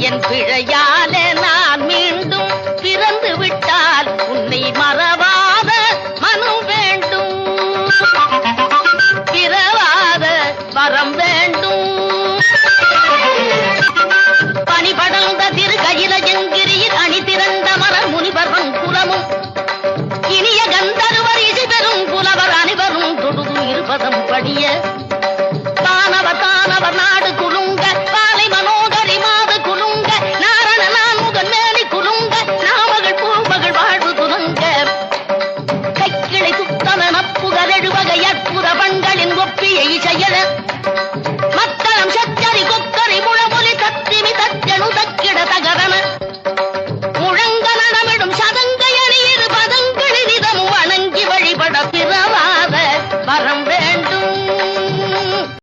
என் பிழையாலே நான் மீண்டும் பிறந்து விட்டால் உன்னை மறவாத மனம் வேண்டும். பிறவாத வரம் வேண்டும். பனி படர்ந்த திரு கையில எங்கிரியில் அணி திரண்ட மலர் முனிவரும் குலமும். இனிய கந்தருவர் இசை பெறும் புலவர் அனைவரும் தொடுதும் இருபதம் படிய